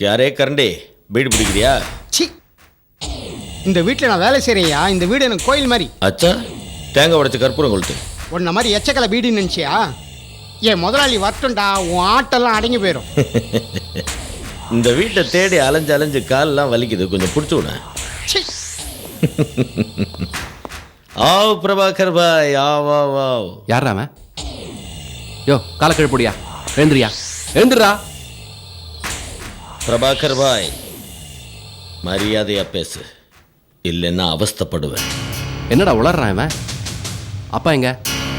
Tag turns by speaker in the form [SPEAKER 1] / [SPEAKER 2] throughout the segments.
[SPEAKER 1] யாரே கரண்டி bead பிடிக்கிறியா?
[SPEAKER 2] C. இந்த வீட்டில் நான் வேலை செய்கிறேயா இந்த வீடு எனக்கு கோயில் மாதிரி.
[SPEAKER 1] அச்சா தேங்காய் உடைச்ச கற்பூரம் கொளுத்து.
[SPEAKER 2] உன்ன மாதிரி எச்சக்கலை வீடுன்னு நினச்சியா? என் முதலாளி வரட்டும்டா உன் ஆட்டெல்லாம் அடங்கி போயிடும்
[SPEAKER 1] இந்த வீட்டை தேடி அலைஞ்சு அலைஞ்சு கால்லாம் வலிக்குது கொஞ்சம் பிடிச்சி விட.
[SPEAKER 2] சி.
[SPEAKER 1] ஆவ் பிரபாகர் பாய் ஆவ் ஆவ் ஆவ்.
[SPEAKER 3] யாரா அவன்? யோ கால கழுப்புடியா எழுந்துரியா? எழுந்துடுறா
[SPEAKER 1] பிரபாகர் பாய் மரியாதையா பேசு. இல்லைன்னா அவஸ்தைப்படுவேன்.
[SPEAKER 3] என்னடா உளறான் இவன்? அப்பா எங்க?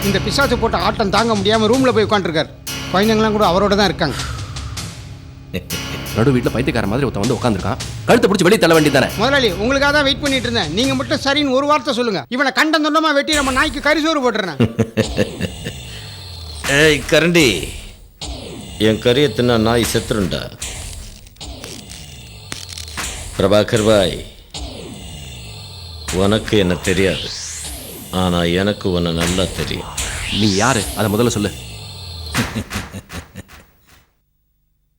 [SPEAKER 2] இந்த பிசாசு போட்ட ஆட்டம் தாங்க முடியாமல் ரூமில் போய் உட்காந்துருக்காரு குழந்தைங்களாம் கூட அவரோட தான் இருக்காங்க.
[SPEAKER 3] நடு வீட்டில் பைத்தியக்கார மாதிரி ஒருத்தன் வந்து உட்காந்துருக்கான் கழுத்தை பிடிச்சி வெளியே தள்ள வேண்டியதானே
[SPEAKER 2] முதலாளி உங்களுக்காக தான் வெயிட் பண்ணிட்டு இருந்தேன். நீங்க மட்டும் சரின்னு ஒரு வார்த்தை சொல்லுங்க. இவனை கண்டம் தொண்டமா வெட்டி நம்ம நாய்க்கு கறி சோறு போட்டுறேன்.
[SPEAKER 1] ஏய் கரண்டி. என் கறியை தின்னா நாய் செத்துருண்டா. பிரபாகர் பாய் உனக்கு என்ன தெரியாது ஆனா எனக்கு உன்னை நல்லா தெரியும்
[SPEAKER 3] நீ யாரு அதை முதல்ல சொல்லு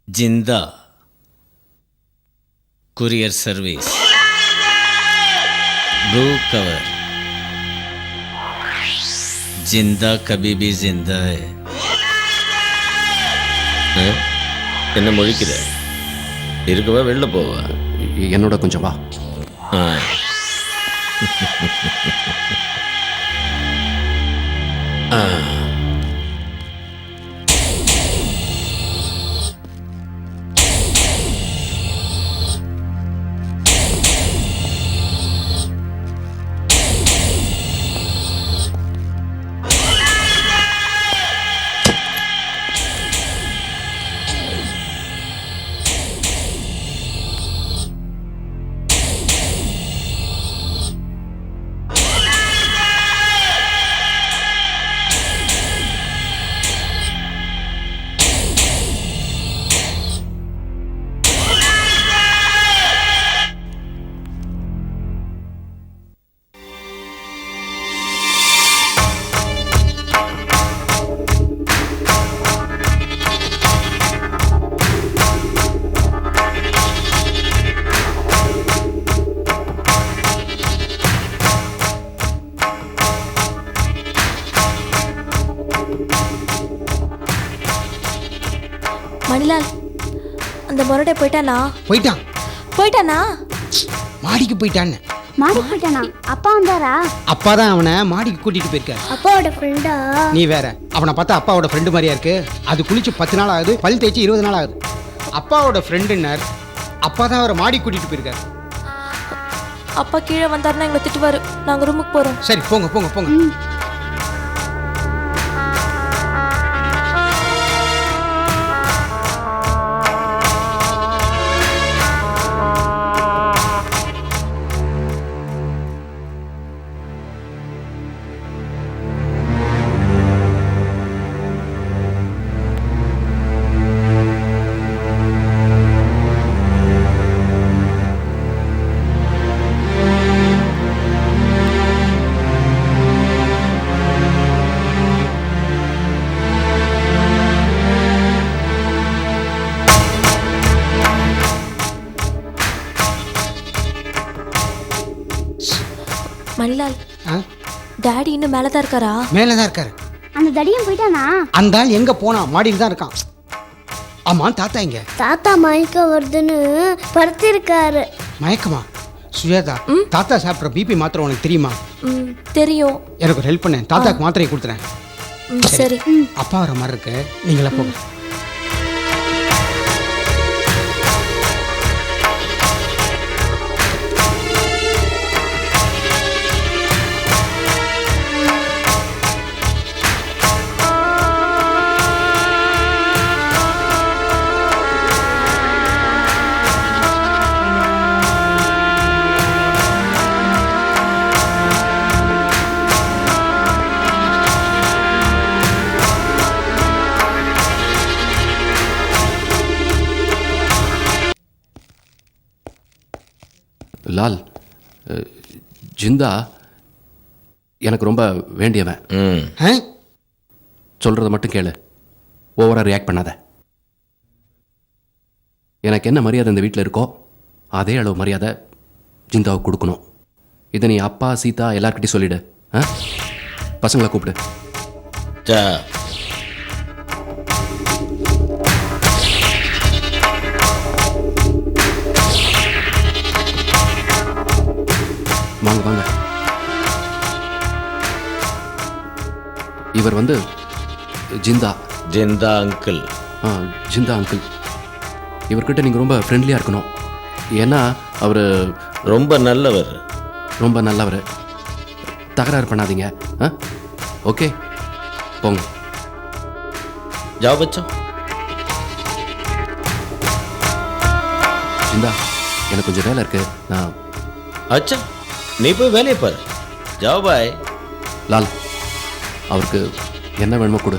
[SPEAKER 1] जिंदा कुरियर सर्विस ब्लू कवर जिंदा कभी भी जिंदा है அஹ்? என்ன முழிக்கிற இருக்கவா வெளில போவா
[SPEAKER 3] எ- என்னோட கொஞ்சம் வா
[SPEAKER 1] ஆ.
[SPEAKER 4] போயிட்டானா?
[SPEAKER 2] போயிட்டான்.
[SPEAKER 4] போயிட்டானா?
[SPEAKER 2] மாடிக்கு போயிட்டான்னு.
[SPEAKER 5] மாடி போயிட்டானா? அப்பா வந்தாரா?
[SPEAKER 2] அப்பா தான் அவனை மாடிக்கு கூட்டிட்டு போயிருக்காரு.
[SPEAKER 5] அப்பாவோட ஃப்ரெண்டா
[SPEAKER 2] நீ வேற அவனை பார்த்தா அப்பாவோட ஃப்ரெண்டு மாதிரியா இருக்கு. அது குளிச்சு பத்து நாள் ஆகுது பல் தேய்ச்சி இருபது நாள் ஆகுது. அப்பாவோட ஃப்ரெண்டுன்னர் அப்பா தான் அவரை மாடி கூட்டிட்டு போயிருக்காரு.
[SPEAKER 4] அப்பா கீழே வந்தாருன்னா எங்களை திட்டுவாரு. நாங்க ரூமுக்கு போறோம்.
[SPEAKER 2] சரி போங்க போங்க போங்க.
[SPEAKER 4] டாடி இன்னும் மேலே தான் இருக்காரா?
[SPEAKER 2] மேலே தான் இருக்காரு.
[SPEAKER 5] அந்த தடியும் போயிட்டானா?
[SPEAKER 2] அந்த ஆள் எங்க போனான் மாடியில் தான் இருக்கான். ஆமா தாத்தா இங்க
[SPEAKER 5] தாத்தா மயக்க வருதுன்னு படுத்திருக்காரு.
[SPEAKER 2] மயக்கமா? சுஜாதா தாத்தா சாப்பிட்ற பிபி மாத்திரை உனக்கு தெரியுமா?
[SPEAKER 4] ம் தெரியும்.
[SPEAKER 2] எனக்கு ஒரு ஹெல்ப் பண்ணு. தாத்தாக்கு மாத்திரையை கொடுத்துறேன்.
[SPEAKER 4] ம் சரி.
[SPEAKER 2] அப்பா வர மாதிரி இருக்கு. நீங்களா போங்க.
[SPEAKER 3] ஜிந்தா எனக்கு ரொம்ப வேண்டியவன்.
[SPEAKER 1] ம்.
[SPEAKER 2] ஆ?
[SPEAKER 3] சொல்கிறத மட்டும் கேளு. ஓவராக ரியாக்ட் பண்ணாத. எனக்கு என்ன மரியாதை இந்த வீட்டில் இருக்கோ அதே அளவு மரியாதை ஜிந்தாவுக்கு கொடுக்கணும். இதை நீ அப்பா சீதா எல்லார்கிட்டையும் சொல்லிடு. ஆ? பசங்களை கூப்பிடு. வாங்க வாங்க. இவர் வந்து ஜிந்தா.
[SPEAKER 1] ஜிந்தா அங்கிள்.
[SPEAKER 3] ஆ ஜிந்தா அங்கிள். இவர்கிட்ட நீங்கள் ரொம்ப ஃப்ரெண்ட்லியாக இருக்கணும். ஏன்னா அவர்
[SPEAKER 1] ரொம்ப நல்லவர்.
[SPEAKER 3] ரொம்ப நல்லவர். தகராறு பண்ணாதீங்க. ஆ? ஓகே. போங்க.
[SPEAKER 1] ஜாப் வச்சோ
[SPEAKER 3] இந்தா எனக்கு கொஞ்சம் வேலை இருக்குது நான்
[SPEAKER 1] அச்சா. நீ போய் வேலையை பாரு. ஜாவ் பாய்.
[SPEAKER 3] லால் அவருக்கு என்ன வேணுமோ கொடு.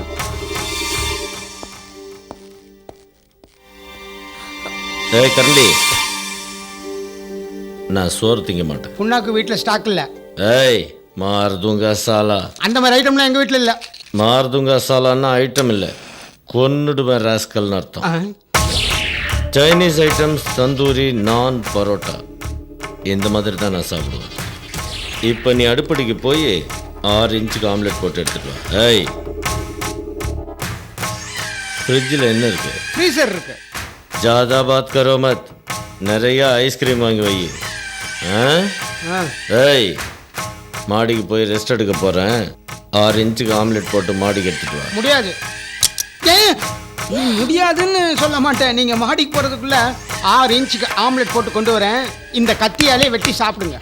[SPEAKER 1] ஏய் கரண்டி. நான் சோறு திங்க மாட்டேன்.
[SPEAKER 2] புண்ணாக்கு வீட்டில் ஸ்டாக் இல்லை.
[SPEAKER 1] ஏய் மார்துங்க சாலா.
[SPEAKER 2] அந்த மாதிரி ஐட்டம்லாம் எங்கள் வீட்டில் இல்லை.
[SPEAKER 1] மார்துங்க சாலான்னா ஐட்டம் இல்லை. கொன்னுடுவேன் ராஸ்கல்னு அர்த்தம். சைனீஸ் ஐட்டம்ஸ் தந்தூரி நான் பரோட்டா இந்த மாதிரி தான் நான் சாப்பிடுவேன். இப்போ நீ அடுப்படிக்கு போய் ஆறு இன்ச்சுக்கு ஆம்லெட் போட்டு எடுத்துட்டு வா. ஏய். ஃப்ரிட்ஜில் என்ன இருக்கு?
[SPEAKER 2] ஃப்ரீசர் இருக்கு.
[SPEAKER 1] ஜாதா பாத் கரோ மத் நிறைய ஐஸ்கிரீம் வாங்கி வை. ஆ? ஏய் மாடிக்கு போய் ரெஸ்ட் எடுக்க போகிறேன் ஆறு இன்ச்சுக்கு ஆம்லெட் போட்டு மாடிக்கு எடுத்துட்டு வா.
[SPEAKER 2] முடியாது. ஏன் நீ முடியாதுன்னு சொல்ல மாட்டேன். நீங்க மாடிக்கு போறதுக்குள்ள ஆறு இன்ச்சுக்கு ஆம்லெட் போட்டு கொண்டு வரேன். இந்த கத்தியாலே வெட்டி சாப்பிடுங்க.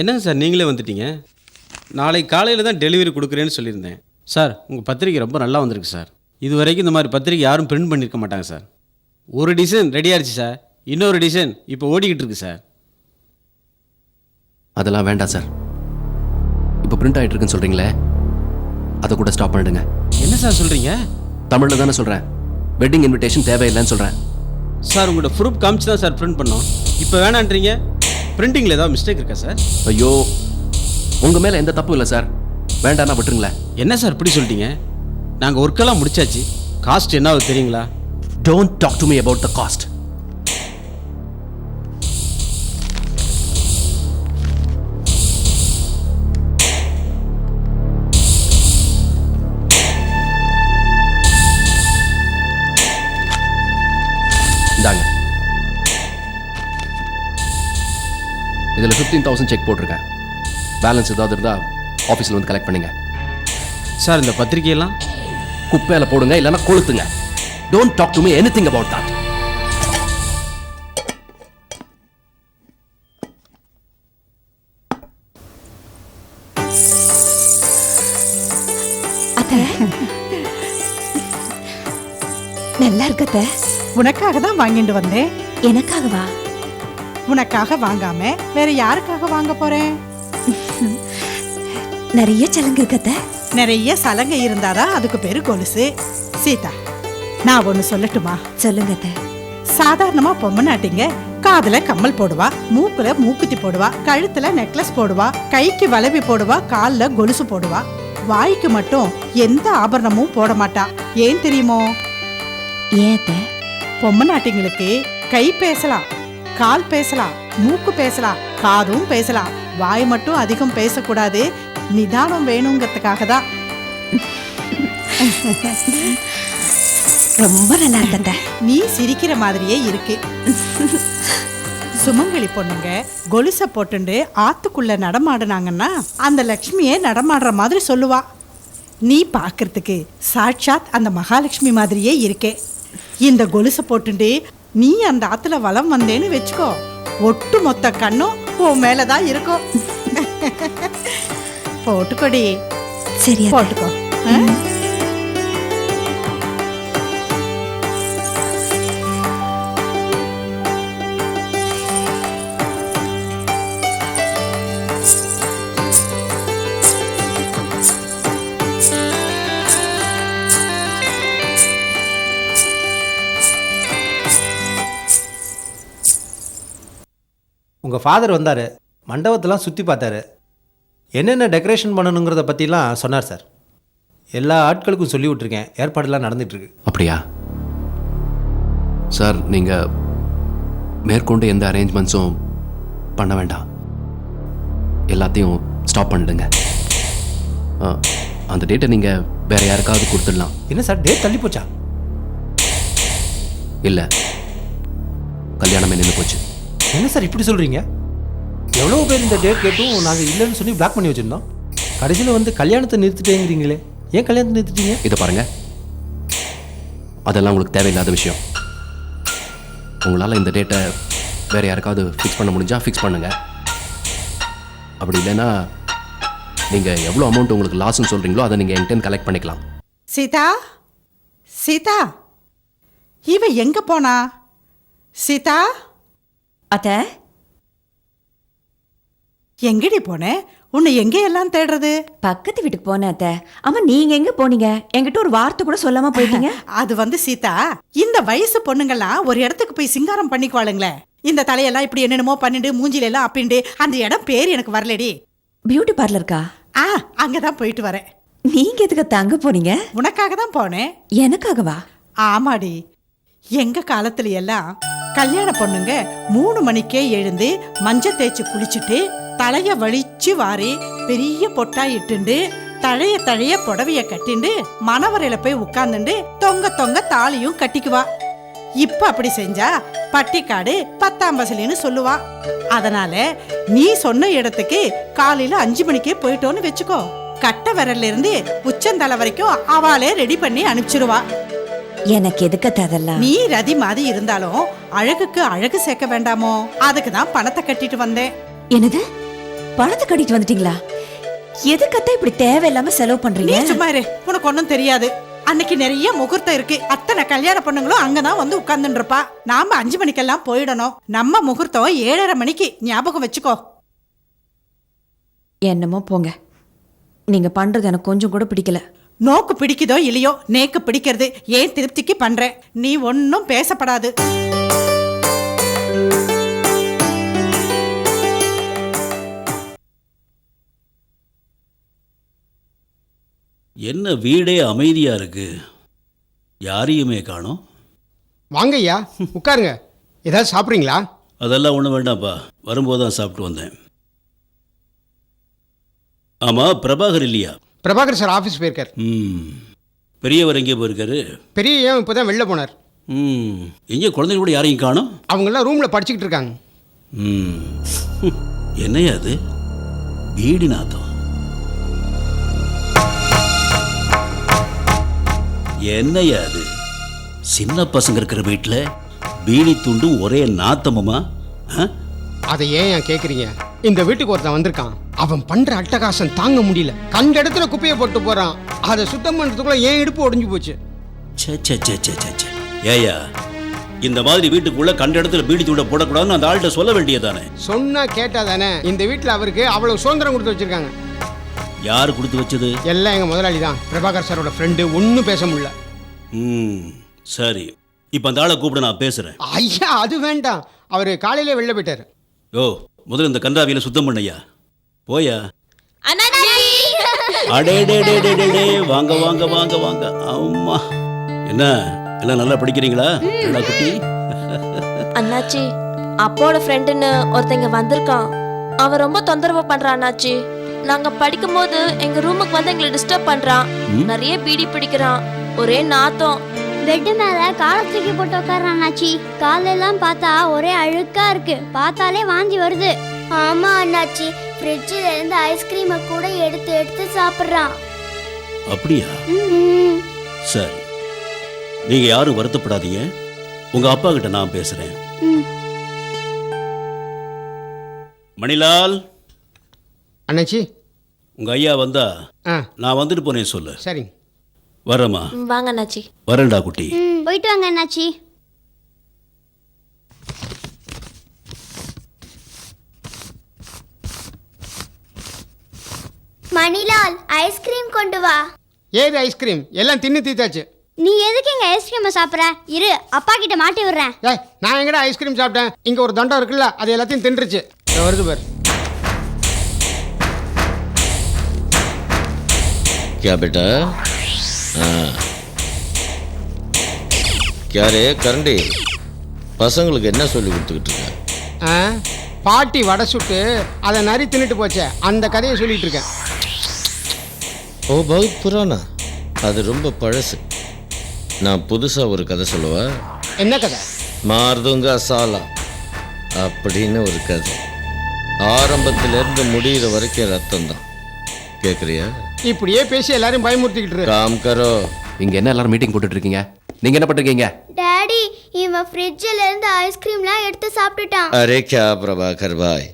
[SPEAKER 6] என்னங்க சார் நீங்களே வந்துட்டீங்க? நாளை காலையில் தான் டெலிவரி கொடுக்குறேன்னு சொல்லியிருந்தேன். சார் உங்கள் பத்திரிக்கை ரொம்ப நல்லா வந்திருக்கு சார். இது வரைக்கும் இந்த மாதிரி பத்திரிக்கை யாரும் பிரிண்ட் பண்ணியிருக்க மாட்டாங்க சார். ஒரு டிசைன் ரெடி ஆயிடுச்சு சார். இன்னொரு டிசைன் இப்போ ஓடிக்கிட்டு இருக்கு சார்.
[SPEAKER 3] அதெல்லாம் வேண்டாம் சார். இப்போ பிரிண்ட் ஆகிட்டு இருக்குன்னு சொல்கிறீங்களே அதை கூட ஸ்டாப் பண்ணிடுங்க.
[SPEAKER 6] என்ன சார் சொல்கிறீங்க
[SPEAKER 3] தமிழில் தானே சொல்கிறேன் வெட்டிங் இன்விடேஷன் தேவையில்லைன்னு சொல்கிறேன்
[SPEAKER 6] சார் உங்களோட ப்ரூஃப் காமிச்சு தான் சார் பிரிண்ட் பண்ணோம். இப்போ வேணான்றீங்க. பிரிண்டிங்கில் ஏதாவது மிஸ்டேக் இருக்கா சார்?
[SPEAKER 3] ஐயோ உங்கள் மேலே எந்த தப்பும் இல்லை சார். வேண்டாம்னா விட்டுருங்களேன்.
[SPEAKER 6] என்ன சார் இப்படி சொல்லிட்டீங்க? நாங்கள் ஒர்க்கெல்லாம் முடிச்சாச்சு. காஸ்ட் என்ன ஆகுது தெரியுங்களா?
[SPEAKER 3] Don't talk to me about the cost இதில் ஃபிஃப்டீன் தௌசண்ட் செக் போட்டிருக்கேன். பேலன்ஸ் ஏதாவது இருந்தால் ஆஃபீஸில் வந்து கலெக்ட் பண்ணுங்க.
[SPEAKER 6] சார் இந்த பத்திரிக்கையெல்லாம்
[SPEAKER 3] குப்பையில போடுங்க இல்லைன்னா கொளுத்துங்க. Don't talk to me anything about
[SPEAKER 7] that நல்லா இருக்கத்த
[SPEAKER 8] உனக்காக தான் வாங்கிட்டு வந்தேன்.
[SPEAKER 7] எனக்காகவா?
[SPEAKER 8] உனக்காக வாங்காம வேற யாருக்காக வாங்க போறேன்?
[SPEAKER 7] நிறைய சலங்கு இருக்கத்த
[SPEAKER 8] நிறைய சலங்கை இருந்தாதான் அதுக்கு பேரு கொலுசு. சீதா நான் ஒன்னு சொல்லட்டுமா?
[SPEAKER 7] சொல்லுங்க
[SPEAKER 8] சாதாரணமா பொம்மநாட்டிங்க காதுல கம்மல் போடுவா மூக்குல மூக்குத்தி போடுவா கழுத்துல நெக்லஸ் போடுவா கைக்கு வளைவி போடுவா கால்ல கொலுசு போடுவா. வாய்க்கு மட்டும் எந்த ஆபரணமும் போட மாட்டா. ஏன் தெரியுமோ?
[SPEAKER 7] ஏன்
[SPEAKER 8] பொம்மநாட்டிங்களுக்கு கை பேசலாம் கால் பேசலாம் மூக்கு பேசலாம் காதும் பேசலாம். வாய் மட்டும் அதிகம் பேசக்கூடாது. நிதானம் வேணுங்கிறதுக்காக தான்
[SPEAKER 7] ரொம்ப நல்லா இருக்கத்த
[SPEAKER 8] நீ சிரிக்கிற மாதிரியே இருக்கு. சுமங்கலி பொண்ணுங்க கொலுச போட்டுண்டு ஆத்துக்குள்ள நடமாடுனாங்கன்னா அந்த லக்ஷ்மியே நடமாடுற மாதிரி சொல்லுவா. நீ பார்க்கறதுக்கு சாட்சாத் அந்த மகாலட்சுமி மாதிரியே இருக்கே. இந்த கொலுச போட்டுண்டு நீ அந்த ஆத்துல வலம் வந்தேன்னு வச்சுக்கோ ஒட்டு மொத்த கண்ணும் உன் மேலதான் இருக்கும் போட்டுக்கோடி
[SPEAKER 7] சரி.
[SPEAKER 8] போட்டுக்கோ ஆ?
[SPEAKER 9] உங்கள் ஃபாதர் வந்தார். மண்டபத்தெல்லாம் சுற்றி பார்த்தாரு. என்னென்ன டெக்கரேஷன் பண்ணணுங்கிறத பற்றிலாம் சொன்னார் சார் எல்லா ஆட்களுக்கும் சொல்லி விட்ருக்கேன் ஏற்பாடெல்லாம் நடந்துகிட்ருக்கு.
[SPEAKER 3] அப்படியா? சார் நீங்கள் மேற்கொண்டு எந்த அரேஞ்ச்மெண்ட்ஸும் பண்ண வேண்டாம். எல்லாத்தையும் ஸ்டாப் பண்ணிடுங்க. அந்த டேட்டை நீங்கள் வேற யாருக்காவது கொடுத்துடலாம்.
[SPEAKER 9] என்ன சார் டேட் தள்ளி போச்சா?
[SPEAKER 3] இல்லை. கல்யாணமே நின்று போச்சு.
[SPEAKER 9] என்ன சார் இப்படி சொல்கிறீங்க எவ்வளோ பேர் இந்த டேட் கேட்டும் நாங்கள் இல்லைன்னு சொல்லி பிளாக் பண்ணி வச்சுருந்தோம். கடைசியில் வந்து கல்யாணத்தை நிறுத்திட்டேங்கிறீங்களே. ஏன் கல்யாணத்தை நிறுத்திட்டீங்க?
[SPEAKER 3] இதை பாருங்க. அதெல்லாம் உங்களுக்கு தேவையில்லாத விஷயம். உங்களால் இந்த டேட்டை வேற யாருக்காவது ஃபிக்ஸ் பண்ண முடிஞ்சா ஃபிக்ஸ் பண்ணுங்க. அப்படி இல்லைன்னா நீங்கள் எவ்வளோ அமௌண்ட் உங்களுக்கு லாஸ்ன்னு சொல்கிறீங்களோ அதை நீங்கள் என்கிட்ட கலெக்ட் பண்ணிக்கலாம்.
[SPEAKER 8] சீதா? சீதா? இவ எங்க போனா? சீதா?
[SPEAKER 7] அத்த?
[SPEAKER 8] எங்கடி போன? உன்னை எங்க எல்லாம் தேடுறது?
[SPEAKER 7] பக்கத்து வீட்டுக்கு போனேன் அத்த. ஆமா நீங்க எங்க போனீங்க? என்கிட்ட ஒரு வார்த்தை கூட சொல்லாம போயிட்டீங்க.
[SPEAKER 8] அது வந்து சீதா இந்த வயசு பொண்ணுங்கெல்லாம் ஒரு இடத்துக்கு போய் சிங்காரம் பண்ணிக்குவாளுங்களே. இந்த தலையெல்லாம் இப்படி என்னென்னமோ பண்ணிட்டு மூஞ்சில எல்லாம் அப்பிண்டு அந்த இடம் பேர் எனக்கு வரலடி.
[SPEAKER 7] பியூட்டி பார்லருக்கா
[SPEAKER 8] ஆ அங்கதான் போயிட்டு வரேன்.
[SPEAKER 7] நீங்க எதுக்கு தங்க போனீங்க?
[SPEAKER 8] உனக்காக தான் போனேன்.
[SPEAKER 7] எனக்காகவா?
[SPEAKER 8] ஆமாடி. எங்க காலத்துல எல்லாம் கல்யாண பொண்ணுங்க மூணு மணிக்கே எழுந்து மஞ்சள் தேய்ச்சி குளிச்சுட்டு தலைய வலிச்சு வாரி பெரிய பொட்டா இட்டுண்டு தழைய தழைய புடவைய கட்டிண்டு மணவரையில போய் உட்கார்ந்துண்டு தொங்க தொங்க தாலியும் கட்டிக்குவா. இப்ப அப்படி செஞ்சா பட்டிக்காடு பத்தாம் பசலின்னு சொல்லுவா. அதனால நீ சொன்ன இடத்துக்கு காலையில அஞ்சு மணிக்கே போயிட்டோன்னு வச்சுக்கோ. கட்ட விரல்ல இருந்து உச்சந்தலை வரைக்கும் அவளே ரெடி பண்ணி அனுப்பிச்சிருவா.
[SPEAKER 7] எனக்கு எதுக்கு அதெல்லாம்?
[SPEAKER 8] நீ ரதி மாதிரி இருந்தாலும் அழகுக்கு அழகு சேர்க்க வேண்டாமோ? அதுக்கு தான் பணத்தை கட்டிட்டு வந்தேன்.
[SPEAKER 7] என்னது? பணத்தை கட்டிட்டு வந்துட்டீங்களா? எதுக்கு அத்தை இப்படி தேவையில்லாம செலவு
[SPEAKER 8] நீ
[SPEAKER 7] பண்றீங்க
[SPEAKER 8] சும்மா இரு. உனக்கு ஒன்றும் தெரியாது. அன்னைக்கு நிறைய முகூர்த்தம் இருக்கு. அத்தனை கல்யாண பொண்ணுங்களும் அங்கதான் வந்து உட்கார்ந்துட்டு இருப்பா நாம அஞ்சு மணிக்கெல்லாம் போயிடணும். நம்ம முகூர்த்தம் ஏழரை மணிக்கு ஞாபகம் வச்சுக்கோ.
[SPEAKER 7] என்னமோ போங்க. நீங்க பண்றது எனக்கு கொஞ்சம் கூட பிடிக்கல.
[SPEAKER 8] நோக்கு பிடிக்குதோ இல்லையோ நேக்கு பிடிக்கிறது. ஏன் திருப்திக்கு பண்றேன் நீ ஒன்னும் பேசப்படாது.
[SPEAKER 10] என்ன வீடே அமைதியா இருக்கு? யாரையுமே காணோம்.
[SPEAKER 2] வாங்க ஐயா உட்காருங்க. ஏதாவது சாப்பிட்றீங்களா?
[SPEAKER 10] அதெல்லாம் ஒன்றும் வேண்டாம்ப்பா. வரும்போது தான் சாப்பிட்டு வந்தேன். ஆமா பிரபாகர் இல்லையா?
[SPEAKER 2] பிரபாகர் சார் ஆஃபீஸ் போயிருக்கார்.
[SPEAKER 10] ம். பெரியவர் எங்கே போயிருக்காரு?
[SPEAKER 2] பெரிய ஏன் இப்போ தான் வெளில போனார்.
[SPEAKER 10] ம். எங்கே? குழந்தைங்க கூட யாரையும் காணோம்?
[SPEAKER 2] அவங்கெல்லாம் ரூமில் படிச்சுக்கிட்டு இருக்காங்க.
[SPEAKER 10] ம். என்னையா அது? பீடி நாத்தம் என்னையா அது? சின்ன பசங்க இருக்கிற வீட்டில் பீடி துண்டு ஒரே நாத்தமுமா?
[SPEAKER 2] அதை ஏன் ஏன் கேட்குறீங்க இந்த வீட்டுக்கு ஒருத்தன் வந்திருக்கான். அவன் பண்ற அட்டகாசம் தாங்க முடியல. கண்ட இடத்துல குப்பையை போட்டு போறான். அதை சுத்தம் பண்றதுக்குள்ள ஏன் இடுப்பு உடைஞ்சு போச்சு?
[SPEAKER 10] ச்சே ச்சே ச்சே ச்சே ச்சே ச்சே. ஏயா இந்த மாதிரி வீட்டுக்குள்ள கண்ட இடத்துல பீடி தூண்ட போடக்கூடாதுன்னு அந்த ஆள்கிட்ட சொல்ல வேண்டியதானே
[SPEAKER 2] சொன்னா கேட்டா தானே இந்த வீட்டில் அவருக்கு அவ்வளவு சுதந்திரம் கொடுத்து வச்சிருக்காங்க.
[SPEAKER 10] யார் கொடுத்து வச்சது?
[SPEAKER 2] எல்லாம் எங்க முதலாளி தான். பிரபாகர் சாரோட ஃப்ரெண்டு ஒன்றும் பேச முடியல.
[SPEAKER 10] ம் சரி. இப்போ அந்த ஆளை கூப்பிட நான் பேசுகிறேன்
[SPEAKER 2] ஐயா அது வேண்டாம். அவர் காலையிலே வெளில போயிட்டாரு.
[SPEAKER 10] யோ முதல்ல இந்த கந்தாவியில சுத்தம் பண்ணையா போயா? அடேடேடேடேடே வாங்க வாங்க வாங்க வாங்க. அம்மா. என்ன? எல்லாம் நல்லா படிக்கிறீங்களா? நல்லா குட்டி?
[SPEAKER 4] அண்ணாச்சி அப்பாவோட ஃப்ரெண்டுன்னு ஒருத்தங்க வந்திருக்கான். அவன் ரொம்ப தொந்தரவு பண்றான் அண்ணாச்சி. நாங்க படிக்கும்போது எங்க ரூமுக்கு வந்து எங்களை டிஸ்டர்ப் பண்றான்? நிறைய பீடி பிடிக்கிறான். ஒரே நாத்தம்.
[SPEAKER 5] பெட்டு மேல காலை தூக்கி போட்டு உட்கார்றான் அண்ணாச்சி. காலெல்லாம் பார்த்தா ஒரே அழுக்கா இருக்கு. பார்த்தாலே வாந்தி வருது. ஆமா அண்ணாச்சி. ஃப்ரிட்ஜில் இருந்து ஐஸ்கிரீமை கூட எடுத்து எடுத்து சாப்பிட்றான்.
[SPEAKER 10] அப்படியா? சரி. நீங்க யாரும் வருத்தப்படாதீங்க. உங்க அப்பா கிட்ட நான் பேசுறேன். மணிலால்.
[SPEAKER 2] அண்ணாச்சி.
[SPEAKER 10] உங்க ஐயா வந்தா
[SPEAKER 2] ஆ.
[SPEAKER 10] நான் வந்துட்டு போனேன் சொல்லு.
[SPEAKER 2] சரிங்க.
[SPEAKER 10] வரேம்மா
[SPEAKER 4] வாங்க அண்ணாச்சி.
[SPEAKER 10] வரேன்டா குட்டி.
[SPEAKER 5] போயிட்டு வாங்க அண்ணாச்சி. மணிலால் ஐஸ்கிரீம் கொண்டு வா
[SPEAKER 2] ஏது ஐஸ்கிரீம் எல்லாம் தின்னு தீத்தாச்சு
[SPEAKER 5] நீ எதுக்கு இங்க ஐஸ்கிரீமை சாப்பிட்ற இரு அப்பா கிட்ட மாட்டி விடுறேன்
[SPEAKER 2] ஏய் நான் எங்கடா ஐஸ்கிரீம் சாப்பிட்டேன் இங்கே ஒரு தண்டம் இருக்குல்ல அது எல்லாத்தையும் தின்றுச்சு இதோ வருது பார்
[SPEAKER 1] क्या बेटा हाँ क्या रे கரண்டி பசங்களுக்கு என்ன சொல்லி கொடுத்துக்கிட்டு இருக்க
[SPEAKER 2] ஆ பாட்டி வடை சுட்டு அதை நரி தின்னுட்டு போச்சே அந்த கதையை சொல்லிட்டு இருக்கேன்
[SPEAKER 1] ஓ பகுத் புராணா? அது ரொம்ப பழசு. நான் புதுசாக ஒரு கதை சொல்லவா?
[SPEAKER 2] என்ன கதை?
[SPEAKER 1] மார்துங்க சாலா அப்படின்னு ஒரு கதை. ஆரம்பத்திலேருந்து முடிகிற வரைக்கும் ரத்தம் தான் கேட்குறியா
[SPEAKER 2] இப்படியே பேசி எல்லாரையும் பயமுறுத்திக்கிட்டு இரு.
[SPEAKER 1] காம் கரோ.
[SPEAKER 3] இங்க என்ன எல்லாரும் மீட்டிங் போட்டுட்டு இருக்கீங்க நீங்க என்ன பண்ணிருக்கீங்க
[SPEAKER 5] டாடி இவன் ஃப்ரிட்ஜில் இருந்து ஐஸ்கிரீம்லாம் எடுத்து சாப்பிட்டுட்டான்.
[SPEAKER 1] அரே கியா பிரபாகர் பாய்.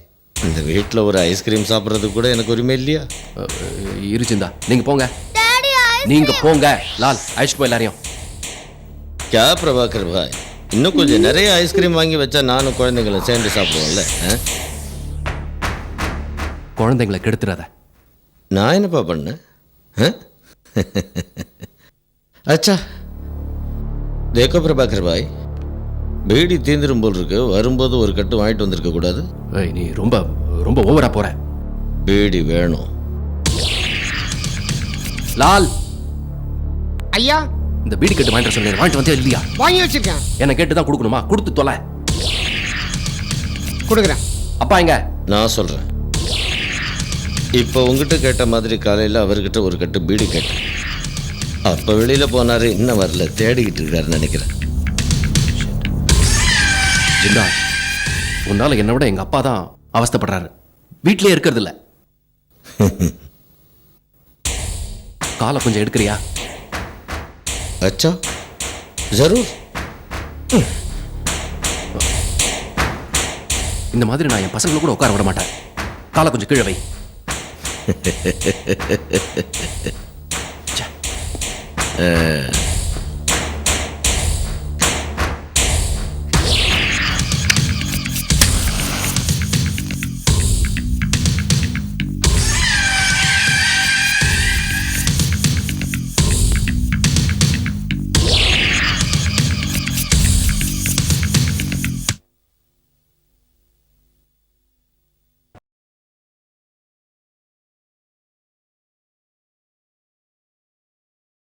[SPEAKER 1] இந்த வீட்டில் ஒரு ஐஸ்கிரீம் சாப்பிட்றதுக்கு கூட எனக்கு உரிமை இல்லையா?
[SPEAKER 3] இருச்சிந்தா நீங்க போங்க.
[SPEAKER 5] டாடி
[SPEAKER 3] நீங்க போங்க. லால் அழைச்சிட்டு போய் எல்லாரையும்.
[SPEAKER 1] கியா பிரபாகர் பாய். இன்னும் கொஞ்சம் நிறைய ஐஸ்கிரீம் வாங்கி வச்சா நானும் குழந்தைங்களும் சேர்ந்து சாப்பிடுவோம்ல ஆ?
[SPEAKER 3] குழந்தைங்களை கெடுத்துறாத.
[SPEAKER 1] நான் என்னப்பா பண்ணேன்? அச்சா. தேக்கோ பிரபாகர் பாய். பீடி தீந்துரும் போல் இருக்கு வரும்போது ஒரு கட்டு வாங்கிட்டு வந்திருக்க கூடாது.
[SPEAKER 3] ஏய், நீ ரொம்ப ரொம்ப ஓவரா போற.
[SPEAKER 1] பீடி வேணும்.
[SPEAKER 3] லால்!
[SPEAKER 2] ஐயா!
[SPEAKER 3] இந்த பீடி கட்டு வாங்கிட்டு சொன்னேன் வாங்கிட்டு வந்தியா இல்லையா?
[SPEAKER 2] வாங்கி வச்சிருக்கேன்.
[SPEAKER 3] என்ன கேட்டு தான் கொடுக்கணுமா? கொடுத்து தொலை.
[SPEAKER 2] கொடுக்குறேன்.
[SPEAKER 3] அப்பா எங்க?
[SPEAKER 1] நான் சொல்கிறேன் இப்போ உங்ககிட்ட கேட்ட மாதிரி காலையில் அவர்கிட்ட ஒரு கட்டு பீடி கேட்டேன். அப்போ வெளியில் போனார் இன்னும் வரல தேடிக்கிட்டு இருக்காருன்னு நினைக்கிறேன்.
[SPEAKER 3] ஜிந்தா உன்னால என்னை விட எங்க அப்பா தான் அவஸ்தைப்படுறாரு வீட்லயே இருக்கிறது இல்ல காலை கொஞ்சம் எடுக்கிறியா
[SPEAKER 1] अच्छा जरूर
[SPEAKER 3] இந்த மாதிரி நான் என் பசங்களை கூட உட்கார விட மாட்டேன் காலை கொஞ்சம் கீழே வை ச்சே.
[SPEAKER 1] அஹ்,